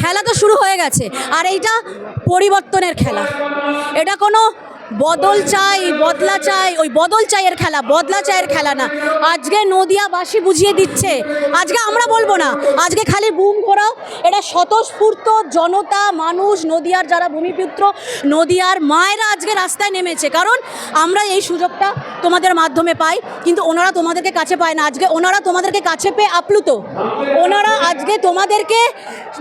খেলা তো শুরু হয়ে গেছে। আর এইটা পরিবর্তনের খেলা। এটা কোনো বদল চাই, বদলা চাই, ওই বদল চাইয়ের খেলা, বদলা চাইয়ের খেলা না। আজকে নদিয়াবাসী বুঝিয়ে দিচ্ছে, আজকে আমরা বলব না, আজকে খালি বুম ঘোরাও। এটা স্বতঃস্ফূর্ত জনতা, মানুষ, নদিয়ার যারা ভূমিপুত্র, নদিয়ার মায়েরা আজকে রাস্তায় নেমেছে। কারণ আমরা এই সুযোগটা তোমাদের মাধ্যমে পাই, কিন্তু ওনারা তোমাদেরকে কাছে পায় না। আজকে ওনারা তোমাদেরকে কাছে পেয়ে আপ্লুত। ওনারা আজকে তোমাদেরকে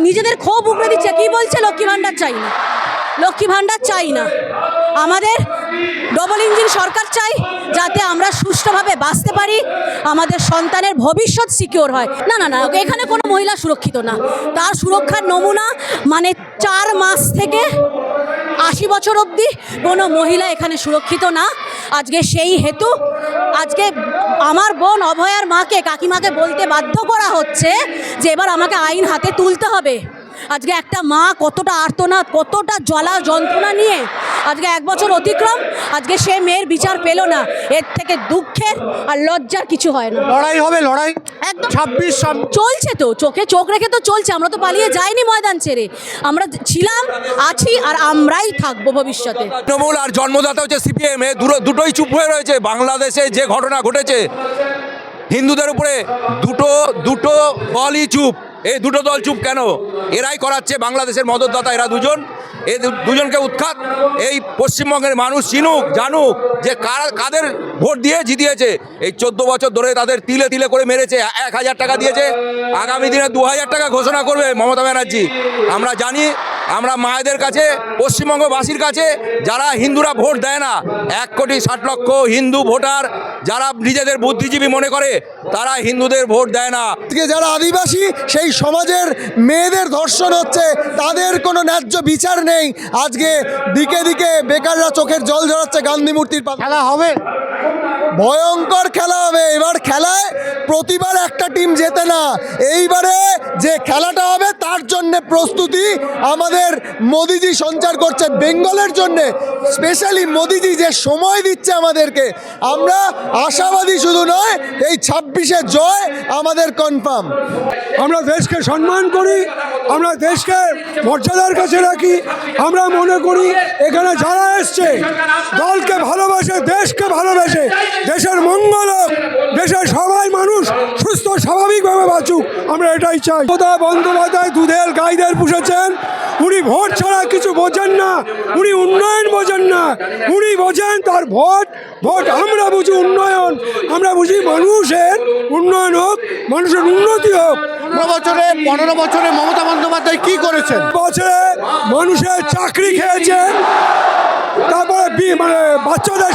নিজেদের ক্ষোভ উগড়ে দিচ্ছে। কি বলছে লক্ষ্মী ভাণ্ডার চাই না? লক্ষ্মী ভাণ্ডার চাই না। আমাদের ডবল ইঞ্জিন সরকার চাই যাতে আমরা সুষ্ঠুভাবে বাঁচতে পারি, আমাদের সন্তানের ভবিষ্যৎ সিকিওর হয়। না না না, এখানে কোনো মহিলা সুরক্ষিত না। তার সুরক্ষার নমুনা মানে চার মাস থেকে আশি বছর অবধি কোনো মহিলা এখানে সুরক্ষিত না। আজকে সেই হেতু, আজকে আমার বোন অভয়ার মাকে, কাকিমাকে বলতে বাধ্য করা হচ্ছে যে এবার আমাকে আইন হাতে তুলতে হবে। আজকে একটা মা কতটা আর্তনাদ কতটা জ্বালা যন্ত্রণা নিয়ে আজকে এক বছর অতিক্রম আজকে সে মেয়ের বিচার পেল না। এর থেকে দুঃখের আর লজ্জার কিছু হয় না। লড়াই হবে লড়াই। একদম। ছাব্বিশ চলছে তো চোখে চোখ রেখে তো চলছে আমরা তো পালিয়ে যাইনি ময়দান ছেড়ে। আমরা ছিলাম আছি আর আমরাই থাকব ভবিষ্যতে। তৃণমূল আর জন্মদাতা হচ্ছে সিপিএম এ দুটো- দুটোই চুপ হয়ে রয়েছে। বাংলাদেশে যে ঘটনা ঘটেছে হিন্দুদের উপরে দুটো দুটো দলই চুপ। এই দুটো দল চুপ কেন? এরাই করাচ্ছে বাংলাদেশের মদতদাতা, এরা দুজন। এই দুজনকে উৎখাত। এই পশ্চিমবঙ্গের মানুষ চিনুক, জানুক যে কারা কাদের ভোট দিয়ে জিতিয়েছে। এই চোদ্দ বছর ধরে তাদের তিলে তিলে করে মেরেছে এক হাজার টাকা দিয়েছে। আগামী দিনে দু হাজার টাকা ঘোষণা করবে মমতা ব্যানার্জি। আমরা জানি আমরা মায়েদের কাছে পশ্চিমবঙ্গবাসীর কাছে যারা হিন্দুরা ভোট দেয় না এক কোটি ষাট লক্ষ হিন্দু ভোটার যারা নিজেদের বুদ্ধিজীবী মনে করে তারা হিন্দুদের ভোট দেয় না। যারা আদিবাসী সেই সমাজের মেয়েদের ধর্ষণ হচ্ছে তাদের কোনো ন্যায্য বিচার নেই। আজকে দিকে দিকে বেকাররা চোখের জল ঝরাচ্ছে গান্ধী মূর্তির খেলা হবে। ভয়ঙ্কর খেলা হবে। এবার প্রতিবার একটা টিম জেতে না। এইবারে যে খেলাটা হবে, তার জন্য প্রস্তুতি আমাদের মোদিজি সঞ্চার করছে বেঙ্গলের জন্য। স্পেশালি মোদিজি যে সময় দিচ্ছে আমাদেরকে, আমরা আশাবাদী শুধু নয়, এই ছাব্বিশে জয় আমাদের কনফার্ম আমরা দেশকে সম্মান করি, আমরা দেশকে মর্যাদার কাছে রাখি, আমরা মনে করি এখানে যারা এসছে, দলকে ভালোবাসে, দেশকে ভালোবাসে, দেশের মঙ্গল হোক। স্বাভাবিকভাবে বাঁচুক আমরা এটাই চাই। মমতা বন্দ্যোপাধ্যায় দুধের গাইদের পুষেছেন। উনি ভোট ছাড়া কিছু বোঝেন না। উনি উন্নয়ন বোঝেন না। উনি বোঝেন তার ভোট। ভোট আমরা বুঝি উন্নয়ন। আমরা বুঝি মানুষের উন্নয়ন হোক মানুষের উন্নতি হোক। পনেরো বছরে পনেরো বছরে মমতা বন্দ্যোপাধ্যায় কি করেছেন? বছরে মানুষের চাকরি খেয়েছেন। তারপরে মানে বাচ্চাদের